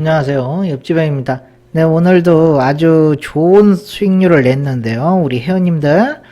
안녕하세요. 옆집형입니다. 네, 오늘도 아주 좋은 수익률을 냈는데요. 우리 회원님들,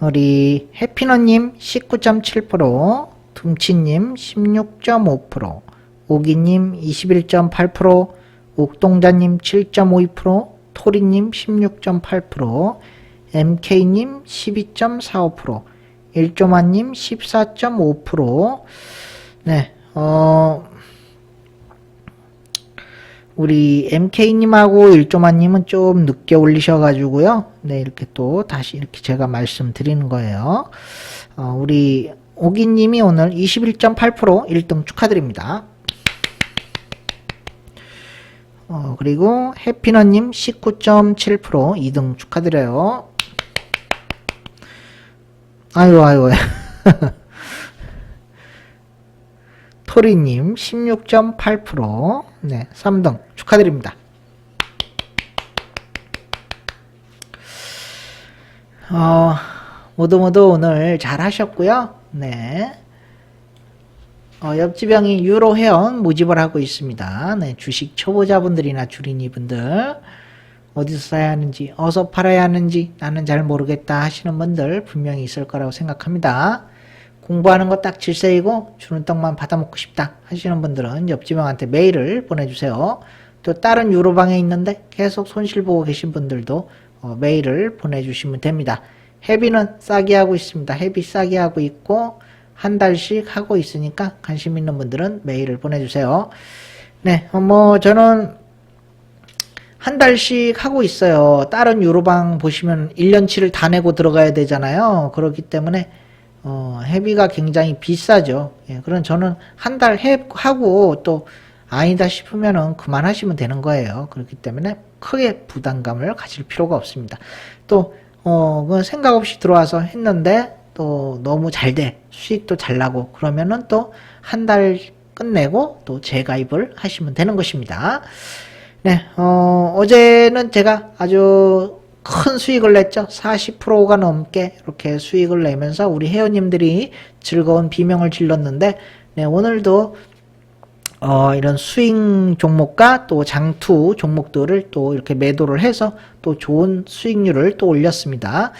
우리 해피너님 19.7%, 둠치님 16.5%, 오기님 21.8%, 옥동자님 7.52%, 토리님 16.8%, MK님 12.45%, 일조만님 14.5%, 네, 어, 우리 MK님하고 일조만님은 좀 늦게 올리셔가지고요. 네, 이렇게 또 다시 이렇게 제가 말씀드리는 거예요. 어, 우리 오기님이 오늘 21.8% 1등 축하드립니다. 어, 그리고 해피너님 19.7% 2등 축하드려요. 아유, 아유. 토리님 16.8% 네, 3등 축하드립니다. 어, 모두 모두 오늘 잘 하셨고요. 네. 어, 옆집형이 유로 회원 모집을 하고 있습니다. 네, 주식 초보자분들이나 주린이분들 어디서 사야 하는지 어서 팔아야 하는지 나는 잘 모르겠다 하시는 분들 분명히 있을 거라고 생각합니다. 공부하는 거 딱 질색이고 주는 떡만 받아먹고 싶다 하시는 분들은 옆집 형한테 메일을 보내주세요. 또 다른 유로방에 있는데 계속 손실 보고 계신 분들도 어, 메일을 보내주시면 됩니다. 헤비는 싸게 하고 있습니다. 헤비 싸게 하고 있고 한 달씩 하고 있으니까 관심 있는 분들은 메일을 보내주세요. 네, 어, 뭐 저는 한 달씩 하고 있어요. 다른 유로방 보시면 1년치를 다 내고 들어가야 되잖아요. 그렇기 때문에 어, 회비가 굉장히 비싸죠. 예, 그럼 저는 한 달 하고 또 아니다 싶으면은 그만하시면 되는 거예요. 그렇기 때문에 크게 부담감을 가질 필요가 없습니다. 또, 어, 그 생각 없이 들어와서 했는데 또 너무 잘 돼. 수익도 잘 나고 그러면은 또 한 달 끝내고 또 재가입을 하시면 되는 것입니다. 네, 어, 어제는 제가 아주 큰 수익을 냈죠. 40%가 넘게 이렇게 수익을 내면서 우리 회원님들이 즐거운 비명을 질렀는데, 네, 오늘도 어, 이런 스윙 종목과 또 장투 종목들을 또 이렇게 매도를 해서 또 좋은 수익률을 또 올렸습니다.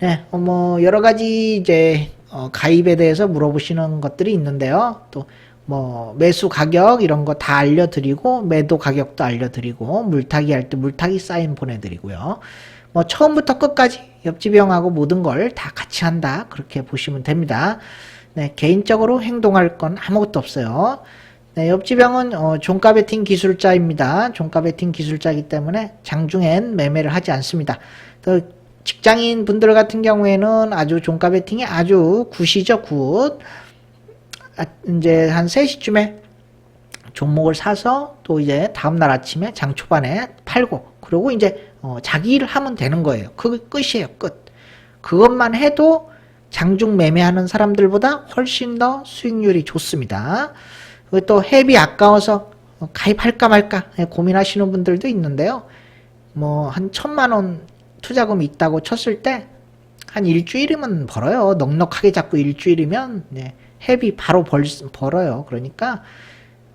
네, 어, 뭐, 여러 가지 이제, 어, 가입에 대해서 물어보시는 것들이 있는데요. 또, 뭐, 매수 가격 이런 거 다 알려드리고, 매도 가격도 알려드리고, 물타기 할 때 물타기 사인 보내드리고요. 뭐 처음부터 끝까지 옆집 형하고 모든 걸 다 같이 한다 그렇게 보시면 됩니다. 네, 개인적으로 행동할 건 아무것도 없어요. 네, 옆집 형은 어, 종가 베팅 기술자입니다. 종가 베팅 기술자이기 때문에 장중엔 매매를 하지 않습니다. 또 직장인 분들 같은 경우에는 아주 종가 베팅이 아주 굿이죠, 굿. 아, 이제 한 3시쯤에 종목을 사서 또 이제 다음날 아침에 장 초반에 팔고 그리고 이제 어, 자기 일을 하면 되는 거예요. 그게 끝이에요. 끝. 그것만 해도 장중 매매하는 사람들보다 훨씬 더 수익률이 좋습니다. 또 갭이 아까워서 가입할까 말까 고민하시는 분들도 있는데요. 뭐 한 천만 원 투자금 있다고 쳤을 때 한 일주일이면 벌어요. 넉넉하게 잡고 일주일이면 네, 갭이 바로 벌, 벌어요. 그러니까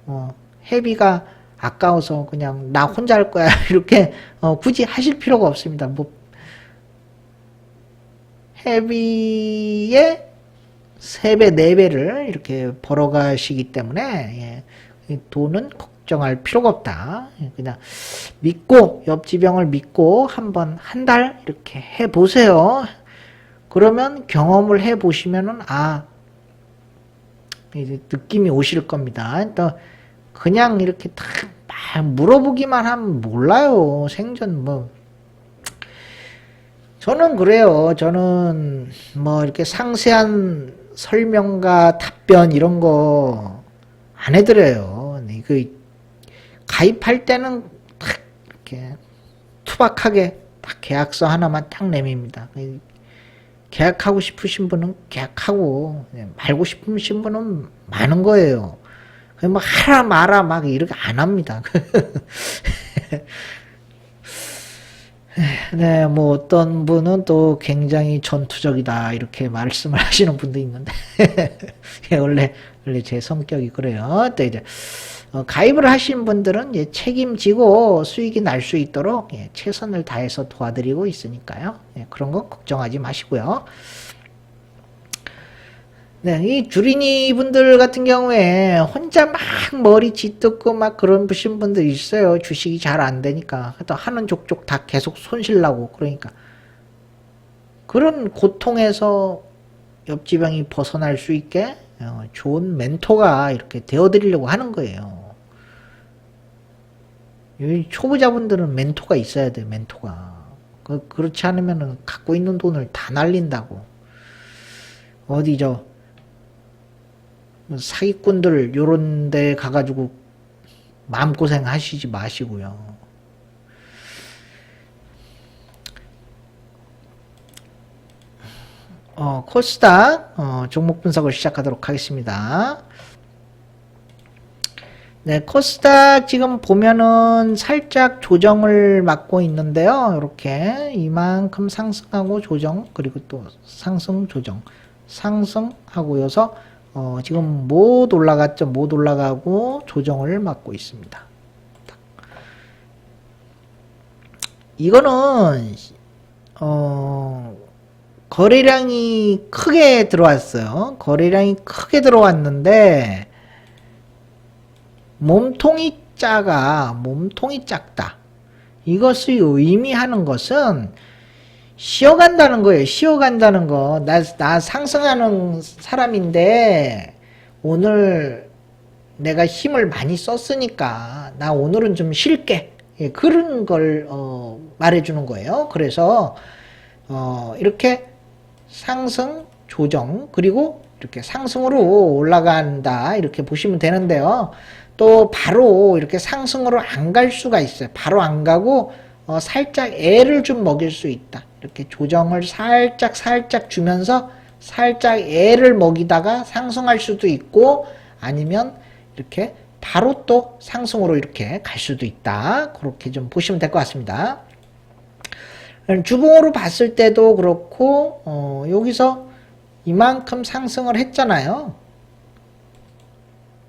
어, 갭이가 아까워서 그냥 나 혼자 할 거야 이렇게 어, 굳이 하실 필요가 없습니다. 뭐 헤비의 3배, 4배를 이렇게 벌어가시기 때문에 예, 돈은 걱정할 필요가 없다. 예, 그냥 믿고 옆지병을 믿고 한번 한 달 이렇게 해보세요. 그러면 경험을 해보시면은 아 이제 느낌이 오실 겁니다. 또 그냥 이렇게 딱 물어보기만 하면 몰라요. 생전 뭐. 저는 그래요. 저는 뭐 이렇게 상세한 설명과 답변 이런 거 안 해드려요. 네, 그 가입할 때는 딱 이렇게 투박하게 딱 계약서 하나만 딱 내밉니다. 그 계약하고 싶으신 분은 계약하고 네, 말고 싶으신 분은 많은 거예요. 막 하라 마라 막 이렇게 안 합니다. 네, 뭐 어떤 분은 또 굉장히 전투적이다 이렇게 말씀을 하시는 분도 있는데 원래 원래 제 성격이 그래요. 또 이제 어, 가입을 하신 분들은 예, 책임지고 수익이 날 수 있도록 예, 최선을 다해서 도와드리고 있으니까요. 예, 그런 거 걱정하지 마시고요. 네, 이 주린이 분들 같은 경우에 혼자 막 머리 짓듣고 막 그런 부신 분들 있어요. 주식이 잘 안 되니까. 또 하는 족족 다 계속 손실 나고 그러니까. 그런 고통에서 옆지방이 벗어날 수 있게 어, 좋은 멘토가 이렇게 되어드리려고 하는 거예요. 이 초보자분들은 멘토가 있어야 돼, 멘토가. 그, 그렇지 않으면 갖고 있는 돈을 다 날린다고. 어디 저, 사기꾼들 요런 데 가가지고 마음고생 하시지 마시고요. 어, 코스닥 어, 종목 분석을 시작하도록 하겠습니다. 네, 코스닥 지금 보면은 살짝 조정을 맞고 있는데요. 이렇게 이만큼 상승하고 조정 그리고 또 상승 조정 상승하고여서 어, 지금 못 올라갔죠. 못 올라가고 조정을 맞고 있습니다. 이거는 어, 거래량이 크게 들어왔어요. 거래량이 크게 들어왔는데 몸통이 작아, 몸통이 작다. 이것을 의미하는 것은 쉬어간다는 거예요. 쉬어간다는 거. 나, 나 상승하는 사람인데 오늘 내가 힘을 많이 썼으니까 나 오늘은 좀 쉴게. 예, 그런 걸 어, 말해주는 거예요. 그래서 어, 이렇게 상승, 조정, 그리고 이렇게 상승으로 올라간다. 이렇게 보시면 되는데요. 또 바로 이렇게 상승으로 안 갈 수가 있어요. 바로 안 가고 어, 살짝 애를 좀 먹일 수 있다. 이렇게 조정을 살짝 살짝 주면서 살짝 애를 먹이다가 상승할 수도 있고 아니면 이렇게 바로 또 상승으로 이렇게 갈 수도 있다. 그렇게 좀 보시면 될 것 같습니다. 주봉으로 봤을 때도 그렇고 어, 여기서 이만큼 상승을 했잖아요.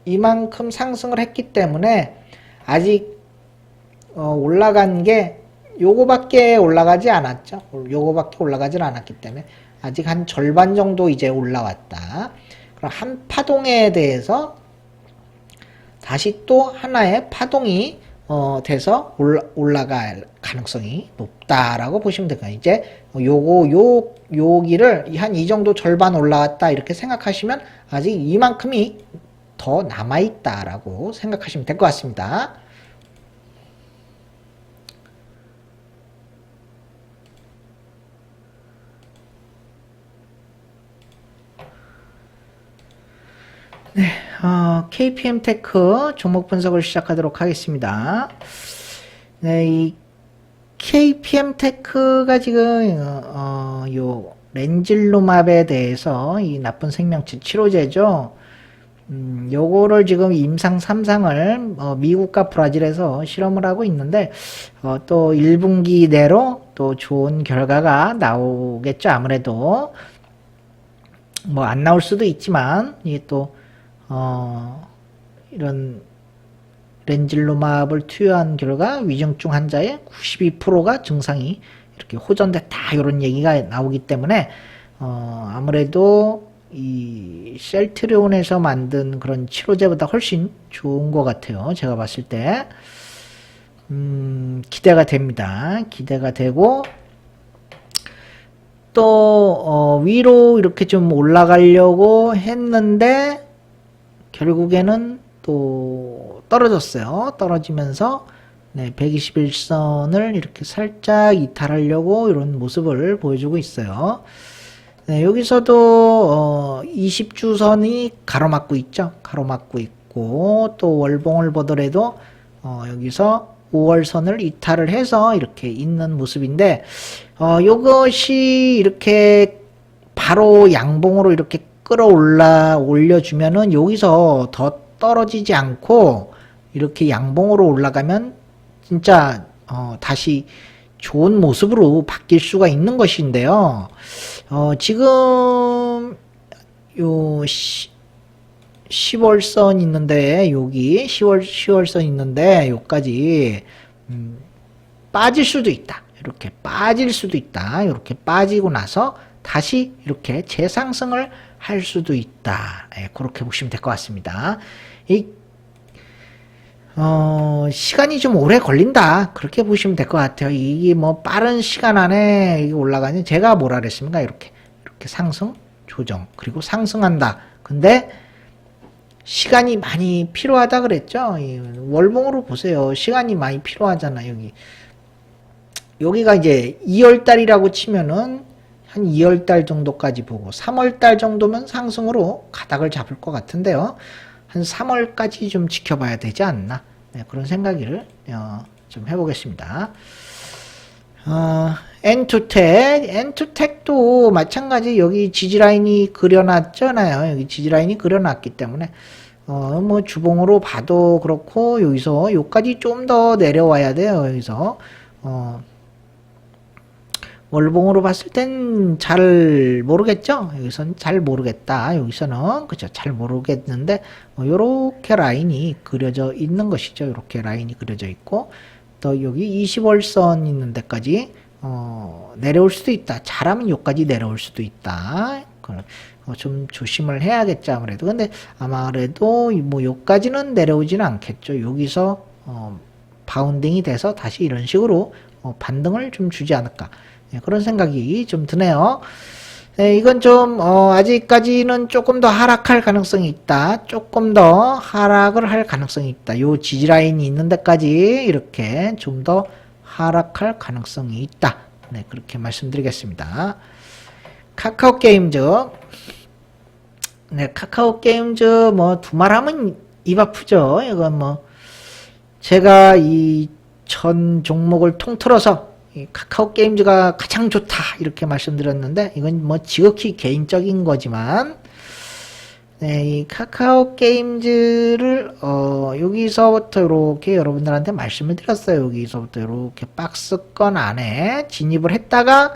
이만큼 상승을 했기 때문에 아직 어, 올라간 게 요거밖에 올라가지 않았죠. 요거밖에 올라가질 않았기 때문에 아직 한 절반 정도 이제 올라왔다. 그럼 한 파동에 대해서 다시 또 하나의 파동이 어, 돼서 올라, 올라갈 가능성이 높다라고 보시면 될까요? 이제 요거 요 여기를 한 이 정도 절반 올라왔다 이렇게 생각하시면 아직 이만큼이 더 남아 있다라고 생각하시면 될 것 같습니다. 네, 어, KPM 테크 종목 분석을 시작하도록 하겠습니다. 네, 이 KPM 테크가 지금 어, 요 렌질로맙에 대해서 이 나쁜 생명체 치료제죠. 음, 요거를 지금 임상 3상을 어, 미국과 브라질에서 실험을 하고 있는데 어, 또 1분기 내로 또 좋은 결과가 나오겠죠. 아무래도 뭐 안 나올 수도 있지만 이게 또 어, 이런 렌질로맙을 투여한 결과 위중증 환자의 92%가 증상이 이렇게 호전됐다 이런 얘기가 나오기 때문에 어, 아무래도 이 셀트리온에서 만든 그런 치료제보다 훨씬 좋은 것 같아요. 제가 봤을 때 음, 기대가 됩니다. 기대가 되고 또 어, 위로 이렇게 좀 올라가려고 했는데 결국에는 또 떨어졌어요. 떨어지면서 네, 121선을 이렇게 살짝 이탈하려고 이런 모습을 보여주고 있어요. 네, 여기서도 어, 20주선이 가로막고 있죠. 가로막고 있고 또 월봉을 보더라도 어, 여기서 5월선을 이탈을 해서 이렇게 있는 모습인데 어, 이것이 이렇게 바로 양봉으로 이렇게 끌어올라 올려주면은 여기서 더 떨어지지 않고 이렇게 양봉으로 올라가면 진짜 어, 다시 좋은 모습으로 바뀔 수가 있는 것인데요. 어, 지금 요 시, 10월선 있는데 여기 10월 10월선 있는데 여기까지 음, 빠질 수도 있다. 이렇게 빠질 수도 있다. 이렇게 빠지고 나서 다시 이렇게 재상승을 할 수도 있다. 예, 그렇게 보시면 될 것 같습니다. 이 어, 시간이 좀 오래 걸린다. 그렇게 보시면 될 것 같아요. 이게 뭐 빠른 시간 안에 올라가니 제가 뭐라 그랬습니까? 이렇게. 이렇게 상승, 조정, 그리고 상승한다. 근데 시간이 많이 필요하다 그랬죠? 이 월봉으로 보세요. 시간이 많이 필요하잖아, 여기. 여기가 이제 2월달이라고 치면은 한 2월달 정도까지 보고 3월달 정도면 상승으로 가닥을 잡을 것 같은데요. 한 3월까지 좀 지켜봐야 되지 않나. 네, 그런 생각을 어, 좀 해보겠습니다. 어, 엔투텍, 엔투텍도 마찬가지 여기 지지라인이 그려놨잖아요. 여기 지지라인이 그려놨기 때문에 어, 뭐 주봉으로 봐도 그렇고 여기서 여기까지 좀 더 내려와야 돼요. 여기서 어, 월봉으로 봤을 땐 잘 모르겠죠? 여기서는 잘 모르겠다. 여기서는, 그죠? 잘 모르겠는데, 어, 요렇게 라인이 그려져 있는 것이죠. 요렇게 라인이 그려져 있고, 또 여기 20월선 있는 데까지, 어, 내려올 수도 있다. 잘하면 요까지 내려올 수도 있다. 그, 어, 좀 조심을 해야겠죠. 아무래도. 근데 아마래도 뭐 요까지는 내려오지는 않겠죠. 여기서, 어, 바운딩이 돼서 다시 이런 식으로 어, 반등을 좀 주지 않을까. 네, 그런 생각이 좀 드네요. 네, 이건 좀 어, 아직까지는 조금 더 하락할 가능성이 있다. 조금 더 하락을 할 가능성이 있다. 요 지지 라인이 있는 데까지 이렇게 좀 더 하락할 가능성이 있다. 네, 그렇게 말씀드리겠습니다. 카카오 게임즈. 네, 카카오 게임즈 뭐 두말하면 입 아프죠. 이건 뭐 제가 이 전 종목을 통틀어서 이 카카오 게임즈가 가장 좋다 이렇게 말씀드렸는데 이건 뭐 지극히 개인적인 거지만 네, 이 카카오 게임즈를 어, 여기서부터 이렇게 여러분들한테 말씀을 드렸어요. 여기서부터 이렇게 박스권 안에 진입을 했다가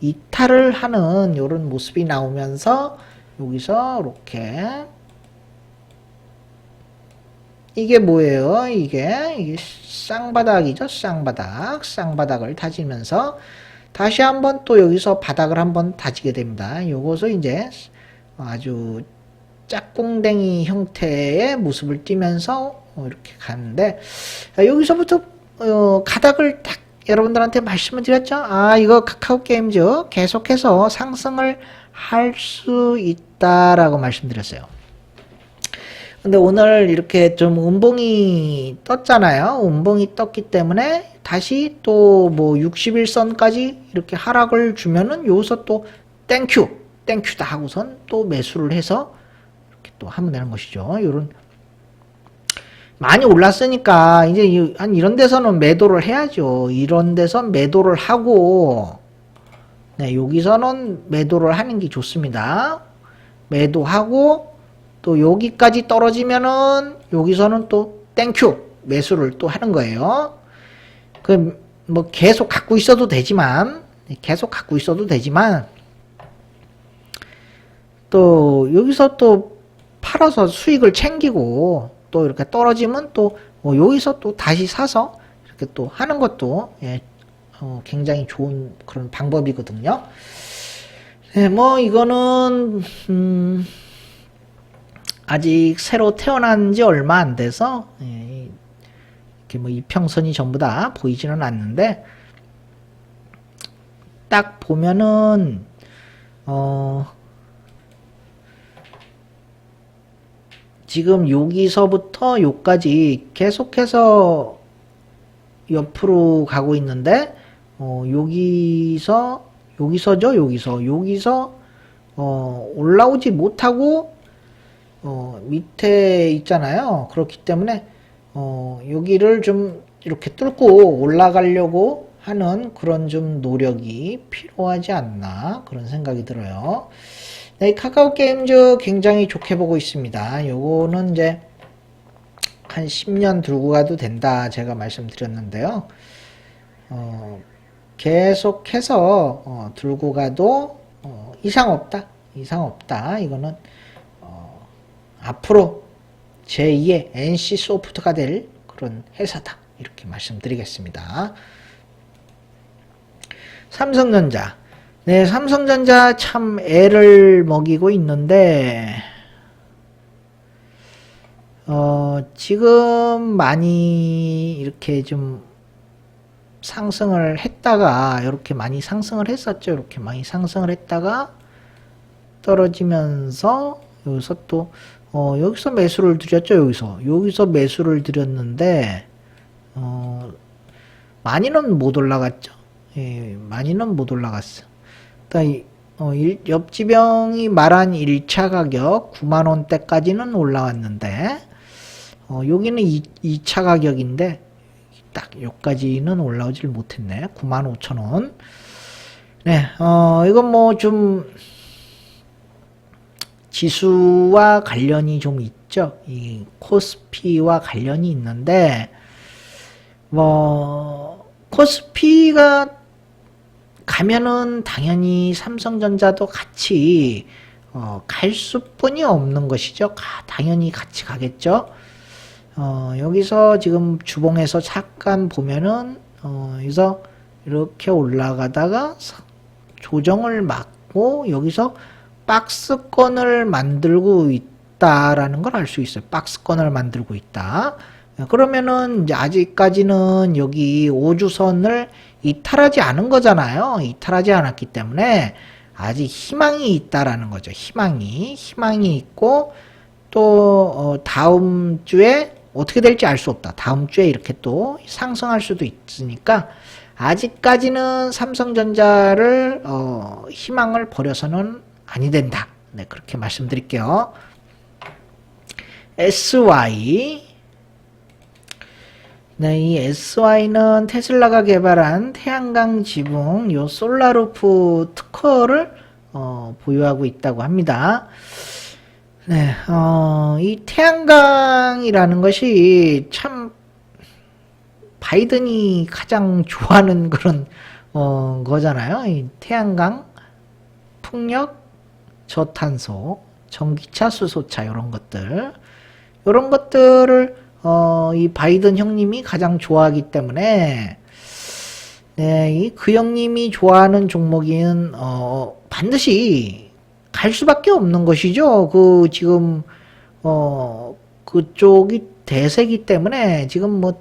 이탈을 하는 이런 모습이 나오면서 여기서 이렇게 이게 뭐예요? 이게, 이게 쌍바닥이죠. 쌍바닥. 쌍바닥을 다지면서 다시 한번 또 여기서 바닥을 한번 다지게 됩니다. 요것을 이제 아주 짝꿍댕이 형태의 모습을 띠면서 이렇게 가는데 여기서부터 어, 가닥을 딱 여러분들한테 말씀을 드렸죠. 아 이거 카카오 게임즈 계속해서 상승을 할 수 있다라고 말씀드렸어요. 근데 오늘 이렇게 좀 음봉이 떴잖아요. 음봉이 떴기 때문에 다시 또 뭐 61선까지 이렇게 하락을 주면은 여기서 또 땡큐, 땡큐다 하고선 또 매수를 해서 이렇게 또 하면 되는 것이죠. 요런 많이 올랐으니까 이제 한 이런 데서는 매도를 해야죠. 이런 데서 매도를 하고 네, 여기서는 매도를 하는 게 좋습니다. 매도하고 또 여기까지 떨어지면은 여기서는 또 땡큐 매수를 또 하는 거예요. 그 뭐 계속 갖고 있어도 되지만 계속 갖고 있어도 되지만 또 여기서 또 팔아서 수익을 챙기고 또 이렇게 떨어지면 또 뭐 여기서 또 다시 사서 이렇게 또 하는 것도 예, 어, 굉장히 좋은 그런 방법이거든요. 네, 뭐 이거는 음, 아직 새로 태어난 지 얼마 안 돼서 예, 이렇게 뭐 이평선이 전부 다 보이지는 않는데 딱 보면은 어 지금 여기서부터 여기까지 계속해서 옆으로 가고 있는데 어 여기서 여기서죠 여기서. 여기서 어 올라오지 못하고 어, 밑에 있잖아요. 그렇기 때문에 어, 여기를 좀 이렇게 뚫고 올라가려고 하는 그런 좀 노력이 필요하지 않나 그런 생각이 들어요. 네, 카카오 게임즈 굉장히 좋게 보고 있습니다. 요거는 이제 한 10년 들고 가도 된다 제가 말씀드렸는데요. 어, 계속해서 어, 들고 가도 어, 이상 없다. 이상 없다. 이거는 앞으로 제2의 NC 소프트가 될 그런 회사다. 이렇게 말씀드리겠습니다. 삼성전자. 네, 삼성전자 참 애를 먹이고 있는데, 어, 지금 많이 이렇게 좀 상승을 했다가, 이렇게 많이 상승을 했었죠. 이렇게 많이 상승을 했다가, 떨어지면서, 여기서 또, 어, 여기서 매수를 드렸죠. 여기서. 여기서 매수를 드렸는데, 어, 많이는 못 올라갔죠. 예, 많이는 못 올라갔어. 그러니까 이, 어, 일- 옆지병이 말한 1차 가격 9만 원대까지는 올라왔는데 어, 여기는 2, 차 가격인데 딱 여기까지는 올라오질 못했네. 9만 5천 원. 네, 어, 이건 뭐 좀 지수와 관련이 좀 있죠. 이 코스피와 관련이 있는데 뭐 코스피가 가면은 당연히 삼성전자도 같이 어, 갈 수뿐이 없는 것이죠. 가- 당연히 같이 가겠죠. 어, 여기서 지금 주봉에서 잠깐 보면은 어, 여기서 이렇게 올라가다가 사- 조정을 막고 여기서 박스권을 만들고 있다라는 걸 알 수 있어요. 박스권을 만들고 있다. 그러면은 아직까지는 여기 5주선을 이탈하지 않은 거잖아요. 이탈하지 않았기 때문에 아직 희망이 있다라는 거죠. 희망이 희망이 있고 또 어, 다음 주에 어떻게 될지 알 수 없다. 다음 주에 이렇게 또 상승할 수도 있으니까 아직까지는 삼성전자를 어, 희망을 버려서는 아니 된다. 네 그렇게 말씀드릴게요. SY 네, 이 SY는 테슬라가 개발한 태양광 지붕 요 솔라루프 특허를 어, 보유하고 있다고 합니다. 네, 어, 이 태양광이라는 것이 참 바이든이 가장 좋아하는 그런 어, 거잖아요. 이 태양광, 풍력, 저탄소, 전기차, 수소차 이런 것들, 이런 것들을 어, 이 바이든 형님이 가장 좋아하기 때문에 네, 이 그 형님이 좋아하는 종목인 어, 반드시 갈 수밖에 없는 것이죠. 그 지금 어 그쪽이 대세기 때문에 지금 뭐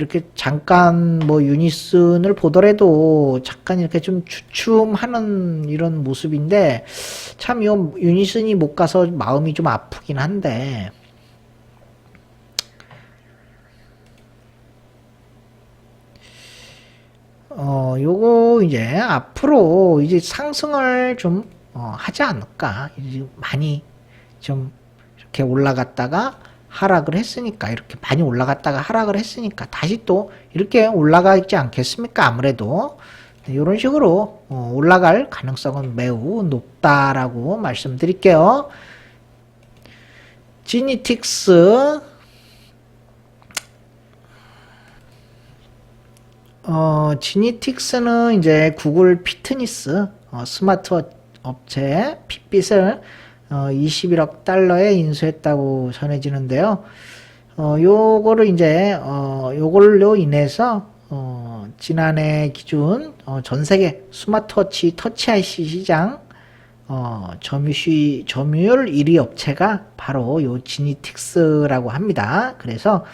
이렇게 잠깐 뭐 유니슨을 보더라도 잠깐 이렇게 좀 주춤하는 이런 모습인데 참 요 유니슨이 못 가서 마음이 좀 아프긴 한데 어, 요거 이제 앞으로 이제 상승을 좀 어, 하지 않을까. 이제 많이 좀 이렇게 올라갔다가 하락을 했으니까 이렇게 많이 올라갔다가 하락을 했으니까 다시 또 이렇게 올라가지 않겠습니까? 아무래도 네, 이런 식으로 어, 올라갈 가능성은 매우 높다라고 말씀드릴게요. 지니틱스 어, 지니틱스는 이제 구글 피트니스 어, 스마트 업체 핏빛을 어, 21억 달러에 인수했다고 전해지는데요. 어, 요거를 이제 어, 요걸로 인해서 어, 지난해 기준 어, 전 세계 스마트워치 터치 IC 시장 어, 점유 시, 점유율 1위 업체가 바로 요 지니틱스라고 합니다. 그래서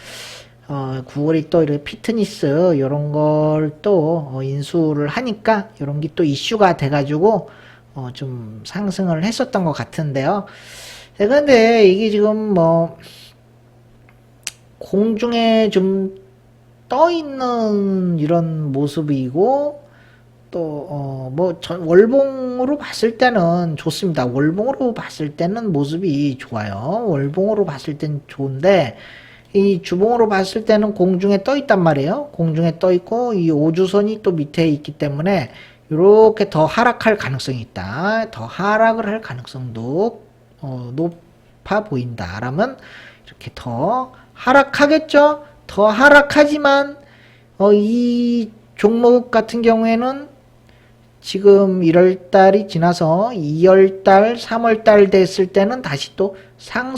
어, 구글이 또 이렇게 피트니스 이런 걸또 어, 인수를 하니까 이런 게 또 이슈가 돼가지고 어, 좀 상승을 했었던 것 같은데요. 네, 근데 이게 지금 뭐 공중에 좀 떠 있는 이런 모습이고 또어뭐 월봉으로 봤을 때는 좋습니다. 월봉으로 봤을 때는 모습이 좋아요. 월봉으로 봤을 땐 좋은데 이 주봉으로 봤을 때는 공중에 떠 있단 말이에요. 공중에 떠 있고 이 오주선이 또 밑에 있기 때문에 이렇게 더 하락할 가능성이 있다. 더 하락을 할 가능성도 어, 높아 보인다. 라면 이렇게 더 하락하겠죠. 더 하락하지만 어, 이 종목 같은 경우에는 지금 1월 달이 지나서 2월 달, 3월 달 됐을 때는 다시 또 상,